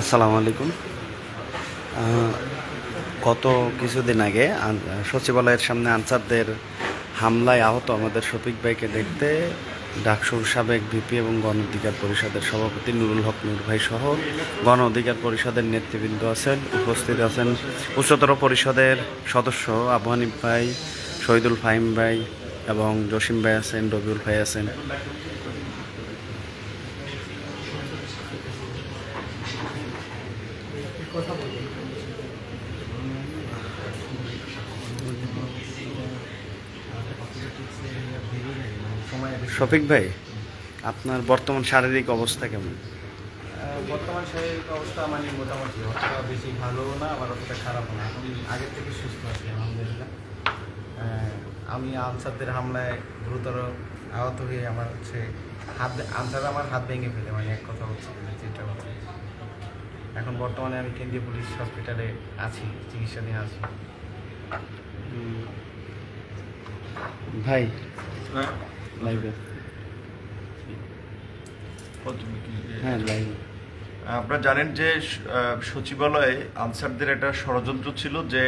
আসসালামু আলাইকুম। গত কিছুদিন আগে সচিবালয়ের সামনে আনসারদের হামলায় আহত আমাদের শফিক ভাইকে দেখতে ডাকসুর সাবেক ভিপি এবং গণ অধিকার পরিষদের সভাপতি নুরুল হক নূর ভাই সহ গণ অধিকার পরিষদের নেতৃবৃন্দ আছেন, উপস্থিত আছেন উচ্চতর পরিষদের সদস্য আবু ভাই, শহীদুল ফাহিম ভাই এবং জসিম ভাই আছেন, রবিউল ভাই আছেন। শফিক ভাই আপনার বর্তমান শারীরিক অবস্থা কেমন? বর্তমান শারীরিক অবস্থা মানে মোটামুটি অতটা বেশি ভালো না আবার অতটা খারাপ না। আগের থেকে সুস্থ আছি আলহামদুলিল্লাহ। আমি আনসারদের হামলায় গুরুতর আহত হয়ে আমার হচ্ছে হাত আনসার আমার হাত ভেঙে ফেলে মানে এক কথা হচ্ছে যেটা হচ্ছে এখন বর্তমানে আমি কেন্দ্রীয় পুলিশ হসপিটালে আছি চিকিৎসাধীন আছি। ভাই লাইভে। হ্যাঁ লাইভে। আপনারা জানেন যে সচিবালয়ে আনসারদের একটা ষড়যন্ত্র ছিল যে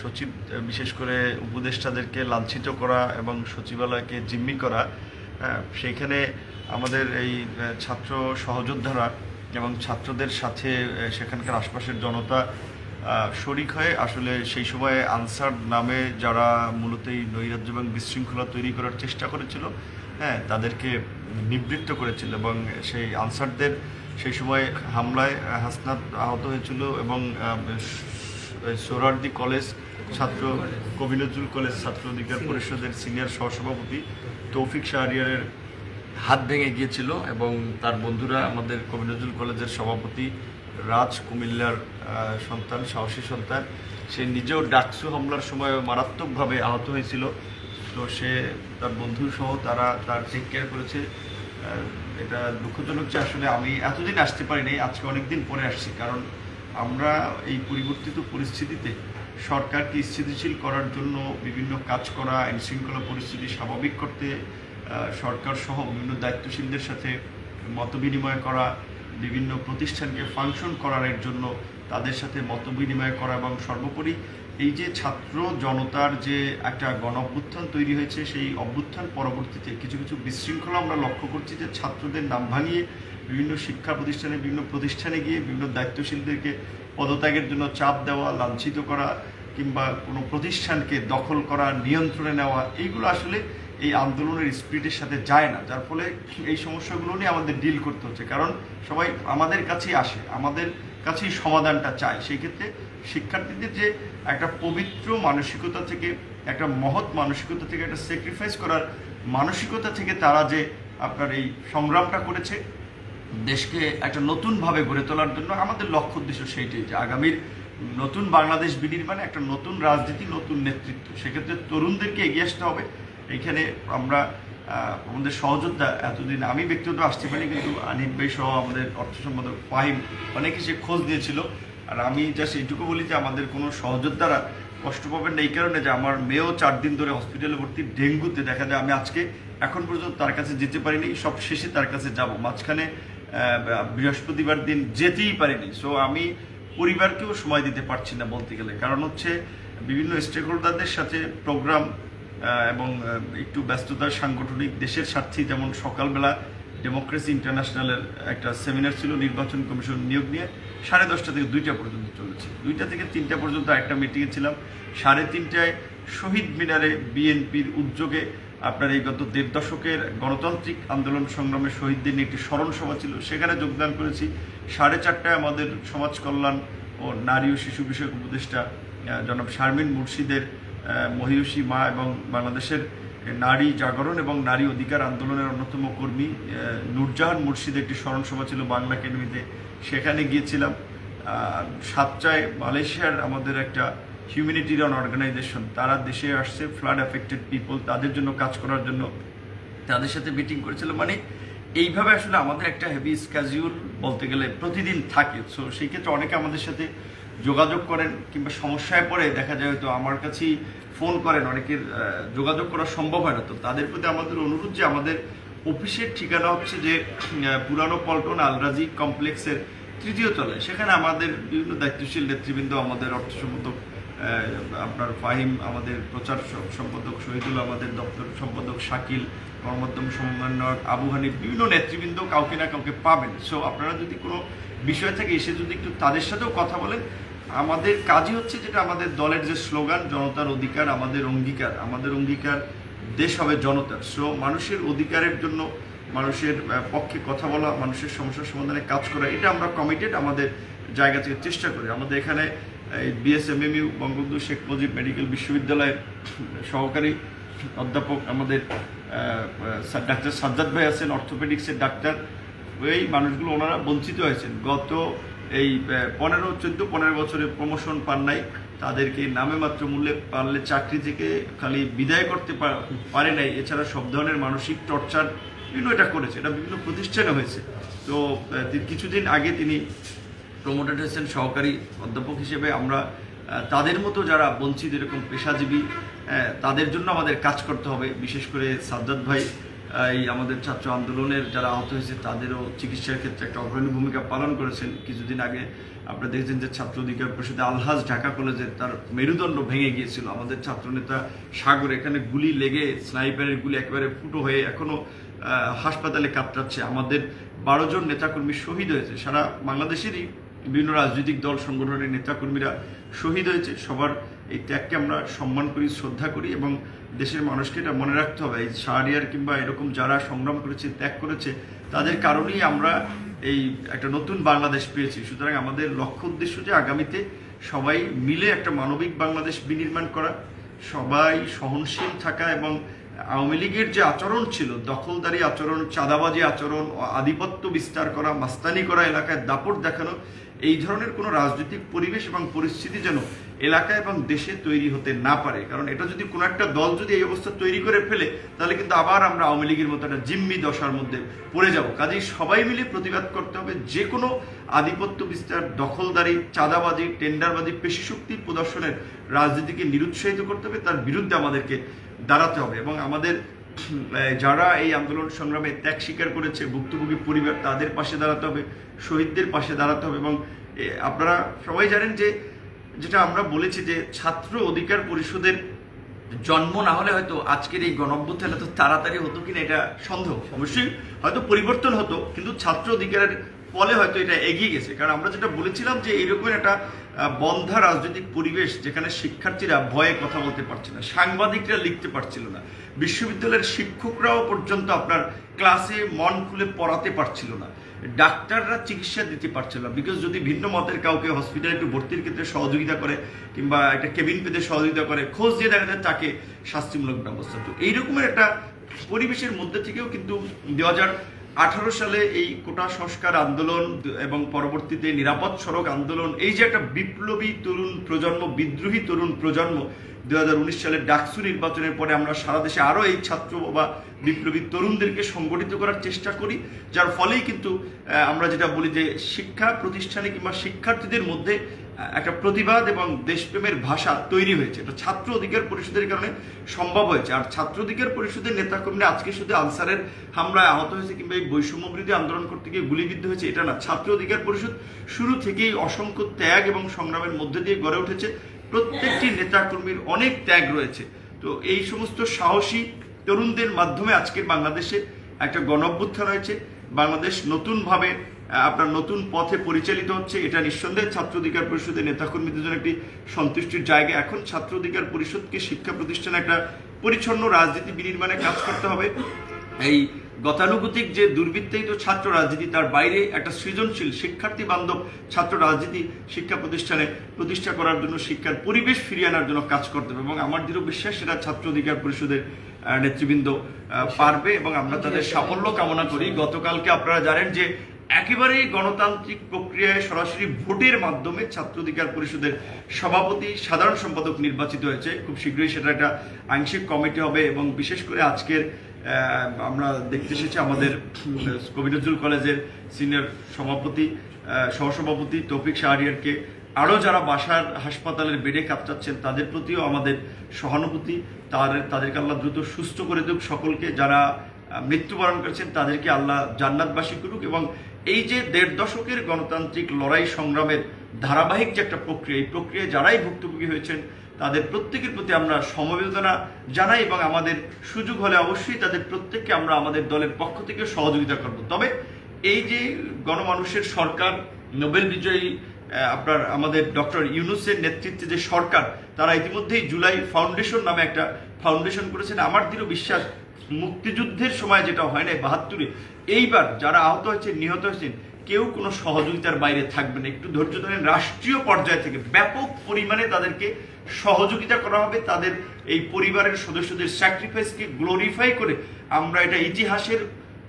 সচিব বিশেষ করে উপদেষ্টাদেরকে লাঞ্ছিত করা এবং সচিবালয়কে জিম্মি করা। হ্যাঁ, সেইখানে আমাদের এই ছাত্র সহযোদ্ধারা এবং ছাত্রদের সাথে সেখানকার আশপাশের জনতা শরিক হয়ে আসলে সেই সময়ে আনসার নামে যারা মূলত এই নৈরাজ্য এবং বিশৃঙ্খলা তৈরি করার চেষ্টা করেছিল হ্যাঁ তাদেরকে নিবৃত্ত করেছিল এবং সেই আনসারদের সেই সময় হামলায় হাসনাত আহত হয়েছিল এবং সোহরার্দি কলেজ ছাত্র কবি নজরুল কলেজ ছাত্র অধিকার পরিষদের সিনিয়র সহসভাপতি তৌফিক শাহরিয়ারের হাত ভেঙে গিয়েছিল এবং তার বন্ধুরা আমাদের কবি নজরুল কলেজের সভাপতি রাজ কুমিল্লার সন্তান, সাহসী সন্তান। সে নিজেও ডাকসু হামলার সময় মারাত্মকভাবে আহত হয়েছিল। তো সে, তার বন্ধু সহ তারা তার টেক কেয়ার করেছে। এটা দুঃখজনক যে আসলে আমি এতদিন আসতে পারিনি, আজকে অনেকদিন পরে আসছি। কারণ আমরা এই পরিবর্তিত পরিস্থিতিতে সরকারকে স্থিতিশীল করার জন্য বিভিন্ন কাজ করা, আইনশৃঙ্খলা পরিস্থিতি স্বাভাবিক করতে সরকার সহ বিভিন্ন দায়িত্বশীলদের সাথে মত বিনিময় করা, বিভিন্ন প্রতিষ্ঠানকে ফাংশন করার জন্য তাদের সাথে মত বিনিময় করা এবং সর্বোপরি এই যে ছাত্র জনতার যে একটা গণ অভ্যুত্থান তৈরি হয়েছে, সেই অভ্যুত্থান পরবর্তীতে কিছু কিছু বিশৃঙ্খলা আমরা লক্ষ্য করছি যে ছাত্রদের নাম ভাঙিয়ে বিভিন্ন শিক্ষা প্রতিষ্ঠানে, বিভিন্ন প্রতিষ্ঠানে গিয়ে বিভিন্ন দায়িত্বশীলদেরকে পদত্যাগের জন্য চাপ দেওয়া, লাঞ্ছিত করা কিংবা কোনো প্রতিষ্ঠানকে দখল করা, নিয়ন্ত্রণে নেওয়া, এইগুলো আসলে এই আন্দোলনের স্পিরিটের সাথে যায় না, যার ফলে এই সমস্যাগুলো নিয়ে আমাদের ডিল করতে হচ্ছে। কারণ সবাই আমাদের কাছেই আসে, আমাদের কাছেই সমাধানটা চায়। সেই ক্ষেত্রে শিক্ষার্থীদের যে একটা পবিত্র মানসিকতা থেকে, একটা মহৎ মানসিকতা থেকে, একটা স্যাক্রিফাইস করার মানসিকতা থেকে তারা যে আপনার এই সংগ্রামটা করেছে, দেশকে একটা নতুনভাবে গড়ে তোলার জন্য আমাদের লক্ষ্য উদ্দেশ্য সেইটাই যে আগামীর নতুন বাংলাদেশ বিনির্মাণে একটা নতুন রাজনীতি, নতুন নেতৃত্ব। সেক্ষেত্রে তরুণদেরকে এগিয়ে আসতে হবে। এইখানে আমরা আমাদের সহযোদ্ধা এতদিন, আমি ব্যক্তিগত আসতে পারি কিন্তু আনিফ ভাই সহ আমাদের অর্থ সম্পাদক ফাহিম অনেকে সে খোঁজ দিয়েছিল আর আমি জাস্ট এইটুকু বলি যে আমাদের কোনো সহযোদ্ধারা কষ্ট পাবেন না, এই কারণে যে আমার মেয়েও চার দিন ধরে হসপিটালে ভর্তি, ডেঙ্গুতে দেখা যায়, আমি আজকে এখন পর্যন্ত তার কাছে যেতে পারিনি সব শেষে তার কাছে যাব। মাঝখানে বৃহস্পতিবার দিন যেতেই পারিনি। সো আমি পরিবারকেও সময় দিতে পারছি না বলতে গেলে। কারণ হচ্ছে বিভিন্ন স্টেক হোল্ডারদের সাথে প্রোগ্রাম এবং একটু ব্যস্ততার সাংগঠনিক দেশের স্বার্থে যেমন সকালবেলা ডেমোক্রেসি ইন্টারন্যাশনালের একটা সেমিনার ছিল, নির্বাচন কমিশন নিয়োগ নিয়ে, সাড়ে দশটা থেকে দুইটা পর্যন্ত চলেছে। দুইটা থেকে তিনটা পর্যন্ত একটা মিটিংয়ে ছিলাম। সাড়ে তিনটায় শহীদ মিনারে বিএনপির উদ্যোগে আপনার এই গত দেড় দশকের গণতান্ত্রিক আন্দোলন সংগ্রামে শহীদদের নিয়ে একটি স্মরণ সভা ছিল। সেখানে যোগদান করেছি। সাড়ে চারটায় আমাদের সমাজ কল্যাণ ও নারী ও শিশু বিষয়ক উপদেষ্টা জনাব শারমিন মুর্শিদের মহিষী মা এবং বাংলাদেশের নারী জাগরণ এবং নারী অধিকার আন্দোলনের অন্যতম কর্মী নূরজাহান মুর্শিদের একটি স্মরণসভা ছিল বাংলা একাডেমিতে। সেখানে গিয়েছিলাম। সাতটায় মালয়েশিয়ার আমাদের একটা হিউম্যানিটেরিয়ান অর্গানাইজেশন তারা দেশে আসছে ফ্লাড অ্যাফেক্টেড পিপল তাদের জন্য কাজ করার জন্য। তাদের সাথে মিটিং করেছিল। মানে এইভাবে আসলে আমাদের একটা হেভি স্ক্যাজিউল বলতে গেলে প্রতিদিন থাকে। সো সেই ক্ষেত্রে অনেকে আমাদের সাথে যোগাযোগ করেন কিংবা সমস্যায় পড়ে দেখা যায় হয়তো আমার কাছেই ফোন করেন, অনেকের যোগাযোগ করা সম্ভব হয় না। তো তাদের প্রতি আমাদের অনুরোধ যে আমাদের অফিসের ঠিকানা হচ্ছে যে পুরানো পল্টন আলরাজি কমপ্লেক্সের তৃতীয় তলায়। সেখানে আমাদের বিভিন্ন দায়িত্বশীল নেতৃবৃন্দ, আমাদের অর্থ সম্পাদক আপনার ফাহিম, আমাদের প্রচার সম্পাদক শহীদুল, আমাদের দপ্তর সম্পাদক শাকিল, গণমাধ্যম সমন্বয়ক আবু হানিফ, বিভিন্ন নেতৃবৃন্দ কাউকে না কাউকে পাবেন। সো আপনারা যদি কোনো বিষয় থেকে, এসে যদি একটু তাদের সাথেও কথা বলেন আমাদের কাজই হচ্ছে যেটা আমাদের দলের যে স্লোগান, জনতার অধিকার, আমাদের অঙ্গীকার। আমাদের অঙ্গীকার দেশ হবে জনতার। সো মানুষের অধিকারের জন্য মানুষের পক্ষে কথা বলা, মানুষের সমস্যার সমাধানে কাজ করা, এটা আমরা কমিটেড আমাদের জায়গা থেকে চেষ্টা করি। আমাদের এখানে বিএসএমএমইউ বঙ্গবন্ধু শেখ মুজিব মেডিকেল বিশ্ববিদ্যালয়ের সহকারী অধ্যাপক আমাদের ডাক্তার সাজ্জাদ ভাই আছেন, অর্থোপেডিক্সের ডাক্তার। এই মানুষগুলো ওনারা বঞ্চিত হয়েছেন। গত এই পনেরো, চোদ্দ, পনেরো বছরে প্রমোশন পান নাই। তাদেরকে নামে মাত্র মূল্যে পারলে চাকরি থেকে খালি বিদায় করতে পারে নাই। এছাড়া সব ধরনের মানসিক টর্চার বিভিন্ন এটা করেছে। এটা বিভিন্ন প্রতিষ্ঠানে হয়েছে। তো কিছুদিন আগে তিনি প্রমোটেড হয়েছেন সহকারী অধ্যাপক হিসেবে আমরা তাদের মতো যারা বঞ্চিত এরকম পেশাজীবী তাদের জন্য আমাদের কাজ করতে হবে। বিশেষ করে সাজ্জাদ ভাই এই আমাদের ছাত্র আন্দোলনের যারা আহত হয়েছে, তাদেরও চিকিৎসার ক্ষেত্রে একটা অগ্রণী ভূমিকা পালন করেছেন। কিছুদিন আগে আপনারা দেখছেন যে ছাত্র অধিকার পরিষদে আলহাজ ঢাকা কলেজে তার মেরুদণ্ড ভেঙে গিয়েছিল। আমাদের ছাত্রনেতা সাগর এখানে গুলি লেগে স্নাইপারের গুলি একেবারে ফুটো হয়ে এখনও হাসপাতালে কাতরাচ্ছে। আমাদের বারো জন নেতাকর্মী শহীদ হয়েছে। সারা বাংলাদেশেরই বিভিন্ন রাজনৈতিক দল, সংগঠনের নেতাকর্মীরা শহীদ হয়েছে। সবার এই ত্যাগকে আমরা সম্মান করি, শ্রদ্ধা করি এবং দেশের মানুষকে এটা মনে রাখতে হবে। এই শাহরিয়ার কিংবা এরকম যারা সংগ্রাম করেছে, ত্যাগ করেছে, তাদের কারণেই আমরা এই একটা নতুন বাংলাদেশ পেয়েছি। সুতরাং আমাদের লক্ষ্য উদ্দেশ্য যে আগামীতে সবাই মিলে একটা মানবিক বাংলাদেশ বিনির্মাণ করা, সবাই সহনশীল থাকা এবং আওয়ামী লীগের যে আচরণ ছিল, দখলদারি আচরণ, চাঁদাবাজি আচরণ, আধিপত্য বিস্তার করা, মাস্তানি করা, এলাকায় দাপট দেখানো এই ধরনের কোনো রাজনৈতিক পরিবেশ এবং পরিস্থিতি যেন এলাকা এবং দেশে তৈরি হতে না পারে। কারণ এটা যদি কোনো একটা দল যদি এই অবস্থা তৈরি করে ফেলে, তাহলে কিন্তু আবার আমরা আওয়ামী লীগের মতো একটা জিম্মি দশার মধ্যে পড়ে যাব। কাজেই সবাই মিলে প্রতিবাদ করতে হবে, যে কোনো আধিপত্য বিস্তার, দখলদারি, চাঁদাবাজি, টেন্ডারবাজি পেশি শক্তি প্রদর্শনের রাজনীতিকে নিরুৎসাহিত করতে হবে, তার বিরুদ্ধে আমাদেরকে দাঁড়াতে হবে এবং আমাদের যারা এই আন্দোলন সংগ্রামে ত্যাগ স্বীকার করেছে, ভুক্তভোগী পরিবার তাদের পাশে দাঁড়াতে হবে, শহীদদের পাশে দাঁড়াতে হবে এবং আপনারা সবাই জানেন যে, যেটা আমরা বলেছি যে ছাত্র অধিকার পরিষদের জন্ম না হলে হয়তো আজকের এই গণঅভ্যুত্থান এত তাড়াতাড়ি হতো কিনা এটা সন্দেহ। অবশ্যই হয়তো পরিবর্তন হতো, কিন্তু ছাত্র অধিকারের ফলে হয়তো এটা এগিয়ে গেছে। কারণ আমরা যেটা বলেছিলাম যে এরকম একটা বন্ধা রাজনৈতিক পরিবেশ যেখানে শিক্ষার্থীরা ভয়ে কথা বলতে পারছে না, সাংবাদিকরা লিখতে পারছিল না, বিশ্ববিদ্যালয়ের শিক্ষকরাও পর্যন্ত আপনার ক্লাসে মন খুলে পড়াতে পারছিল না, ডাক্তাররা চিকিৎসা দিতে পারছিল না বিকজ যদি ভিন্ন মতের কাউকে হসপিটালে একটু ভর্তির ক্ষেত্রে সহযোগিতা করে কিংবা একটা কেবিন পেতে সহযোগিতা করে, খোঁজ দিয়ে দেখা যায় তাকে শাস্তিমূলক ব্যবস্থা। তো এইরকমের একটা পরিবেশের মধ্যে থেকেও কিন্তু দু হাজার আঠারো সালে এই কোটা সংস্কার আন্দোলন এবং পরবর্তীতে নিরাপদ সড়ক আন্দোলন, এই যে একটা বিপ্লবী তরুণ প্রজন্ম, বিদ্রোহী তরুণ প্রজন্ম, দুই হাজার উনিশ সালে ডাকসু নির্বাচনের পরে আমরা সারা দেশে আরও এই ছাত্র বা বিপ্লবী তরুণদেরকে সংগঠিত করার চেষ্টা করি, যার ফলেই কিন্তু আমরা যেটা বলি যে শিক্ষা প্রতিষ্ঠানে কিংবা শিক্ষার্থীদের মধ্যে একটা প্রতিবাদ এবং দেশপ্রেমের ভাষা তৈরি হয়েছে। এটা ছাত্র অধিকার পরিষদের কারণে সম্ভব হয়েছে। আর ছাত্র অধিকার পরিষদের নেতাকর্মীরা আজকে শুধু আনসারের হামলায় আহত হয়েছে কিংবা এই বৈষম্য বিরোধী আন্দোলন করতে গিয়ে গুলিবিদ্ধ হয়েছে, এটা না। ছাত্র অধিকার পরিষদ শুরু থেকেই অসংখ্য ত্যাগ এবং সংগ্রামের মধ্যে দিয়ে গড়ে উঠেছে। প্রত্যেকটি নেতাকর্মীর অনেক ত্যাগ রয়েছে। তো এই সমস্ত সাহসী তরুণদের মাধ্যমে আজকের বাংলাদেশে একটা গণঅভ্যুত্থান হয়েছে। বাংলাদেশ নতুনভাবে আপনার নতুন পথে পরিচালিত হচ্ছে। এটা নিঃসন্দেহে ছাত্র অধিকার পরিষদের নেতাকর্মীদের জন্য একটি সন্তুষ্টির জায়গা। এখন ছাত্র অধিকার পরিষদকে শিক্ষা প্রতিষ্ঠানে একটা পরিচ্ছন্ন রাজনীতি বিনির্মাণে কাজ করতে হবে। এই গতানুগতিক যে দুর্বৃত্তায়িত ছাত্র রাজনীতি, তার বাইরে একটা সৃজনশীল শিক্ষার্থী বান্ধব ছাত্র রাজনীতি শিক্ষা প্রতিষ্ঠানে প্রতিষ্ঠা করার জন্য, শিক্ষার পরিবেশ ফিরিয়ে আনার জন্য কাজ করতে হবে। এবং আমার দৃঢ় বিশ্বাস, সেটা ছাত্র অধিকার পরিষদের নেতৃবৃন্দ পারবে এবং আমরা তাদের সাফল্য কামনা করি। গতকালকে আপনারা জানেন যে একেবারেই গণতান্ত্রিক প্রক্রিয়ায় সরাসরি ভোটের মাধ্যমে ছাত্র অধিকার পরিষদের সভাপতি, সাধারণ সম্পাদক নির্বাচিত হয়েছে। খুব শীঘ্রই সেটা একটা আংশিক কমিটি হবে এবং বিশেষ করে আজকের আমরা দেখতে এসেছি আমাদের কবি নজরুল কলেজের সিনিয়র সভাপতি সহসভাপতি তৌফিক শাহরিয়ারকে। আরও যারা বাসার হাসপাতালের বেডে কাতরাচ্ছেন তাদের প্রতিও আমাদের সহানুভূতি, তার, তাদেরকে আল্লাহ দ্রুত সুস্থ করে দেব সকলকে যারা মৃত্যুবরণ করেছেন, তাদেরকে আল্লাহ জান্নাতবাসী করুক এবং এই যে দেড় দশকের গণতান্ত্রিক লড়াই সংগ্রামের ধারাবাহিক যে একটা প্রক্রিয়া, এই প্রক্রিয়ায় যারাই ভুক্তভোগী হয়েছেন, তাদের প্রত্যেকের প্রতি আমরা সমবেদনা জানাই এবং আমাদের সুযোগ হলে অবশ্যই তাদের প্রত্যেককে আমরা আমাদের দলের পক্ষ থেকে সহযোগিতা করব। তবে এই যে গণমানুষের সরকার, নোবেল বিজয়ী আপনার আমাদের ডক্টর ইউনুসের নেতৃত্বে যে সরকার, তারা ইতিমধ্যেই জুলাই ফাউন্ডেশন নামে একটা ফাউন্ডেশন করেছেন। আমার দৃঢ় বিশ্বাস, মুক্তিযুদ্ধের সময় যেটা হয় না বাহাত্তরে, এইবার যারা আহত হয়েছে নিহত হয়েছেন, কেউ কোনো সহযোগিতার বাইরে থাকবে না। একটু ধৈর্য ধরেন, রাষ্ট্রীয় পর্যায় থেকে ব্যাপক পরিমাণে তাদেরকে সহযোগিতা করা হবে। তাদের এই পরিবারের সদস্যদের স্যাক্রিফাইসকে গ্লোরিফাই করে আমরা এটা ইতিহাসের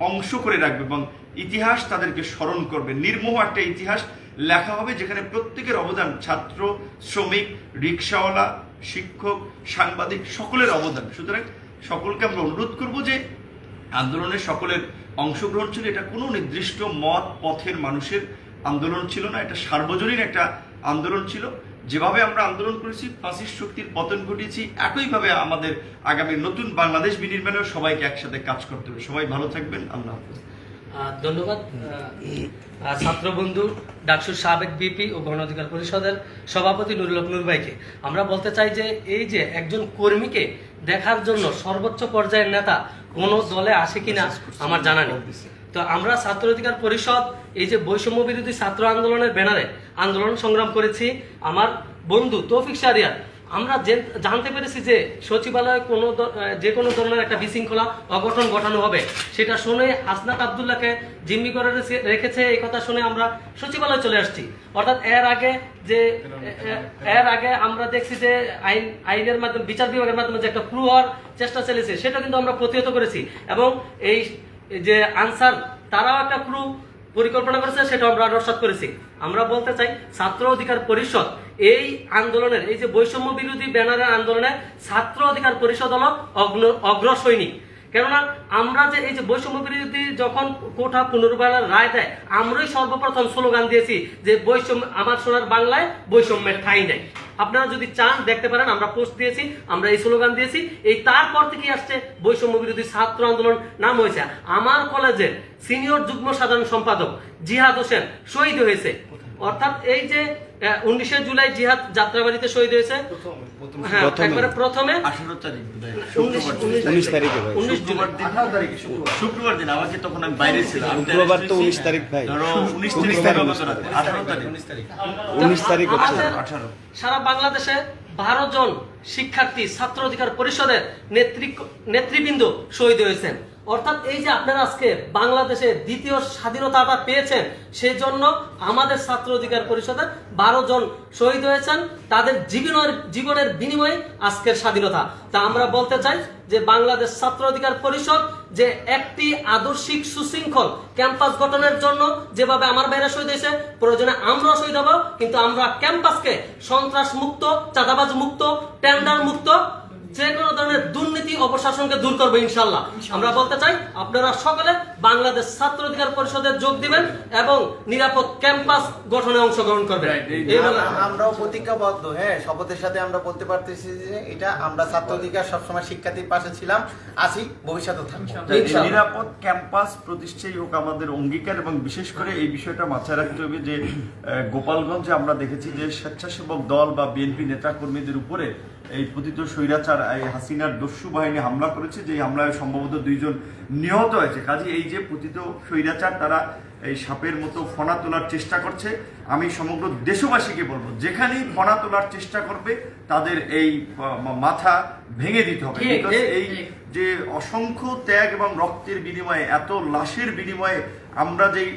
অংশ করে রাখবে এবং ইতিহাস তাদেরকে স্মরণ করবে। নির্মোহ একটা ইতিহাস লেখা হবে যেখানে প্রত্যেকের অবদান, ছাত্র, শ্রমিক, রিক্সাওয়ালা, শিক্ষক, সাংবাদিক, সকলের অবদান। সুতরাং সকলকে আমরা অনুরোধ করব যে আন্দোলনে সকলের অংশগ্রহণ ছিল। এটা কোনো নির্দিষ্ট মত, পথের মানুষের আন্দোলন ছিল না। এটা সার্বজনীন একটা আন্দোলন ছিল। যেভাবে আমরা আন্দোলন করেছি, ফাঁসির শক্তির পতন ঘটিয়েছি, একইভাবে আমাদের আগামী নতুন বাংলাদেশ বিনির্মাণেও সবাইকে একসাথে কাজ করতে হবে। সবাই ভালো থাকবেন। আল্লাহ হাফেজ। ধন্যবাদ। ছাত্রবন্ধু ডাকসুর সাবেক বিপি ও গণ অধিকার পরিষদের সভাপতি নুরুল নুর ভাইকে। আমরা বলতে চাই যে এই যে একজন কর্মীকে দেখার জন্য সর্বোচ্চ পর্যায়ের নেতা কোনো দলে আসে কিনা আমার জানা নেই। তো আমরা ছাত্র অধিকার পরিষদ এই যে বৈষম্য বিরোধী ছাত্র আন্দোলনের ব্যানারে আন্দোলন সংগ্রাম করেছি। আমার বন্ধু তৌফিক সারিয়ার আমরা জানতে পেরেছি যে সচিবালয়ে কোনো যে কোনো ধরনের একটা বিশৃঙ্খলা অঘটন ঘটানো হবে, সেটা শুনে হাসনাত আবদুল্লাহকে জিম্মি করে রেখেছে, এই কথা শুনে আমরা সচিবালয়ে চলে আসছি। অর্থাৎ এর আগে যে এর আগে আমরা দেখছি যে আইন, আইনের মাধ্যমে, বিচার বিভাগের মাধ্যমে যে একটা প্রুভ হওয়ার চেষ্টা চলেছে সেটা কিন্তু আমরা প্রতিহত করেছি। এবং এই যে আনসার, তারাও একটা ক্রু পরিকল্পনা করেছে সেটা আমরা রসাদ করেছি। আমরা বলতে চাই, ছাত্র অধিকার পরিষদ, এই আন্দোলনের, এই যে বৈষম্য বিরোধী ব্যানারের আন্দোলনে ছাত্র অধিকার পরিষদ হল অগ্র অগ্রসৈনিক। কেননা আমরা যে এই যে বৈষম্য বিরোধী যখন কোঠা পুনর্বারের রায় দেয়, আমরাই সর্বপ্রথম স্লোগান দিয়েছি যে বৈষম্য, আমার সোনার বাংলায় বৈষম্যের ঠাঁই নেই। আপনারা যদি চান, দেখতে পারেন, আমরা পোস্ট দিয়েছি, আমরা এই স্লোগান দিয়েছি। এই তারপর থেকে আসছে বৈষম্য বিরোধী ছাত্র আন্দোলন, নাম হয়েছে আমার কলেজের সিনিয়র যুগ্ম সাধারণ সম্পাদক জিহাদ হোসেন, শহীদ হয়েছে। অর্থাৎ এই যে উনিশে জুলাই জিহাদ যাত্রাবাড়িতে শহীদ হয়েছে। হ্যাঁ একবারে প্রথমে। উনিশ শুক্রবার দিন। উনিশ উনিশ তারিখে শুক্রবার। আমাকে তখন আমি বাইরে ছিলাম। শুক্রবার তো arrest 19 হয়েছি। তারিখ ভাই। উনিশ উনিশ তারিখ উনিশ উনিশ আঠারো। সারা বাংলাদেশে বারো জন শিক্ষার্থী ছাত্র অধিকার পরিষদের নেতৃবৃন্দ শহীদ হয়েছেন। অর্থাৎ এই যে আপনারা আজকে বাংলাদেশে দ্বিতীয় স্বাধীনতাটা পেয়েছেন সেই জন্য আমাদের ছাত্র অধিকার পরিষদের বারো জন শহীদ হয়েছেন। তাদের জীবনের জীবনের বিনিময়ে আজকের স্বাধীনতা। তা আমরা বলতে চাই যে বাংলাদেশ ছাত্র অধিকার পরিষদ যে একটি আদর্শিক সুশৃঙ্খল ক্যাম্পাস গঠনের জন্য যেভাবে আমার বাইরে শহীদ হয়েছে, প্রয়োজনে আমরাও শহীদ হব, কিন্তু আমরা ক্যাম্পাসকে সন্ত্রাস মুক্ত, চাঁদাবাজ মুক্ত, টেন্ডার মুক্ত যে কোনো ধরনের দুর্নীতি অপশাসনকে দূর করব ইনশাল্লাহ আমরা বলতে চাই আপনারা সকলে বাংলাদেশ ছাত্র অধিকার পরিষদে যোগ দিবেন এবং নিরাপদ ক্যাম্পাস গঠনে অংশগ্রহণ করবেন। আমরাও প্রতিজ্ঞাবদ্ধ হ্যাঁ শপথের সাথে আমরা বলতে পারতেছি যে এটা আমরা ছাত্র অধিকার সবসময় শিক্ষার্থীর পাশে ছিলাম আছি ভবিষ্যতে থাকব। নিরাপদ ক্যাম্পাস প্রতিষ্ঠাই হোক আমাদের অঙ্গীকার এবং বিশেষ করে এই বিষয়টা মাথায় রাখতে হবে যে গোপালগঞ্জে আমরা দেখেছি যে স্বেচ্ছাসেবক দল বা বিএনপি নেতা কর্মীদের উপরে এই পতিত স্বৈরাচার এই হাসিনার দস্যু বাহিনী হামলা করেছে যে হামলায় সম্ভবত দুইজন নিহত হয়েছে। কাজে এই যে পতিত স্বৈরাচার তারা এই সাপের মতো ফনা তোলার চেষ্টা করছে। আমি সমগ্র দেশবাসীকে বলব যেখানেই ফনা তোলার চেষ্টা করবে তাদের এই মাথা ভেঙে দিতে হবে। এই যে অসংখ্য ত্যাগ এবং রক্তের বিনিময়ে এত লাশের বিনিময়ে আমরা যেই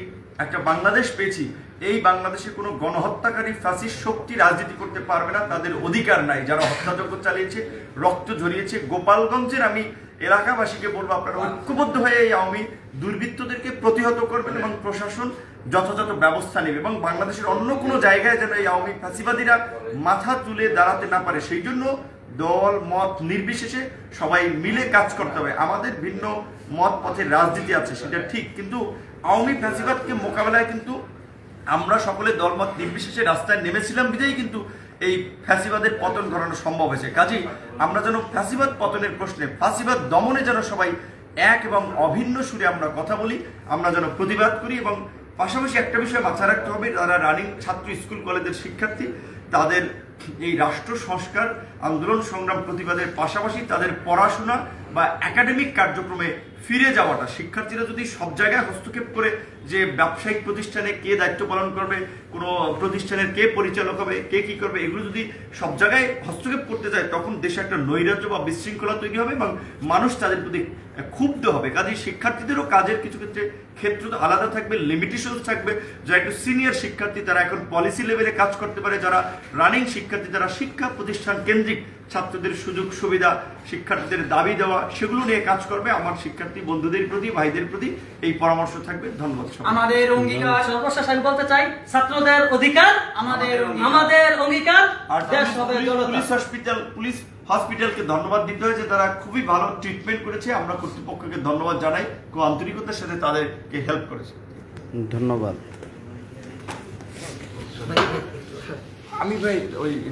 একটা বাংলাদেশ পেয়েছি এই বাংলাদেশে কোনো গণহত্যাকারী ফ্যাসিস শক্তি রাজনীতি করতে পারবে না, তাদের অধিকার নাই। যারা হত্যাযজ্ঞ চালিয়েছে, রক্ত ঝরিয়েছে, গোপালগঞ্জের আমি এলাকাবাসীকে বলব, আপনারা ঐক্যবদ্ধ হয়ে এই আওয়ামী দুর্বৃত্তদেরকে প্রতিহত করবেন এবং প্রশাসন যথাযথ ব্যবস্থা নেবে এবং বাংলাদেশের অন্য কোনো জায়গায় যেন এই আওয়ামী ফাঁসিবাদীরা মাথা তুলে দাঁড়াতে না পারে। সেই জন্য দল, মত নির্বিশেষে সবাই মিলে কাজ করতে হবে। আমাদের ভিন্ন মত পথের রাজনীতি আছে, সেটা ঠিক। কিন্তু আওয়ামী ফ্যাসিবাদকে মোকাবেলায় কিন্তু আমরা সকলে দলমত নির্বিশেষে রাস্তায় নেমেছিলাম বিধায় কিন্তু এই ফ্যাসিবাদের পতন ঘটানো সম্ভব হয়েছে। কাজেই আমরা যেন ফ্যাসিবাদ পতনের প্রশ্নে, ফ্যাসিবাদ দমনে যেন সবাই এক এবং অভিন্ন সুরে আমরা কথা বলি, আমরা যেন প্রতিবাদ করি এবং পাশাপাশি একটা বিষয় মাথায় রাখতে হবে, যারা রানিং ছাত্র স্কুল কলেজের শিক্ষার্থী, তাদের এই রাষ্ট্র সংস্কার, আন্দোলন সংগ্রাম প্রতিবাদের পাশাপাশি তাদের পড়াশোনা বা একাডেমিক কার্যক্রমে ফিরে যাওয়াটা, শিক্ষার্থীরা যদি সব জায়গায় হস্তক্ষেপ করে যে ব্যবসায়িক প্রতিষ্ঠানে কে দায়িত্ব পালন করবে, কোনো প্রতিষ্ঠানের কে পরিচালক হবে, কে কি করবে, এগুলো যদি সব জায়গায় হস্তক্ষেপ করতে যায়, তখন দেশে একটা নৈরাজ্য বা বিশৃঙ্খলা তৈরি হবে এবং মানুষ তাদের প্রতি ক্ষুব্ধ হবে। কাজেই শিক্ষার্থীদেরও কাজের কিছু ক্ষেত্রে ক্ষেত্র তো আলাদা থাকবে লিমিটেশন থাকবে। যারা একটু সিনিয়র শিক্ষার্থী, তারা এখন পলিসি লেভেলে কাজ করতে পারে। যারা রানিং শিক্ষার্থী, তারা শিক্ষা প্রতিষ্ঠান কেন্দ্রিক ছাত্রদের সুযোগ সুবিধা শিক্ষার্থীদের দাবি দেওয়া, সেগুলো নিয়ে কাজ করবে। আমার শিক্ষার্থী বন্ধুদের প্রতি ভাইদের প্রতি এই পরামর্শ থাকবে। ধন্যবাদ আমাদের অঙ্গীকার সর্বশেষ আমি বলতে চাই ছাত্রদের অধিকার আমাদের আমাদের অঙ্গীকার আর দেশ পুলিশ- হবে পুলিশ- পুলিশ হসপিটাল পুলিশ হসপিটালকে ধন্যবাদ দিতে হয় যে তারা খুবই ভালো ট্রিটমেন্ট করেছে। আমরা কর্তৃপক্ষকে ধন্যবাদ জানাই। খুব আন্তরিকতার সাথে তাদেরকে হেল্প করেছে। ধন্যবাদ। আমি ভাই ওই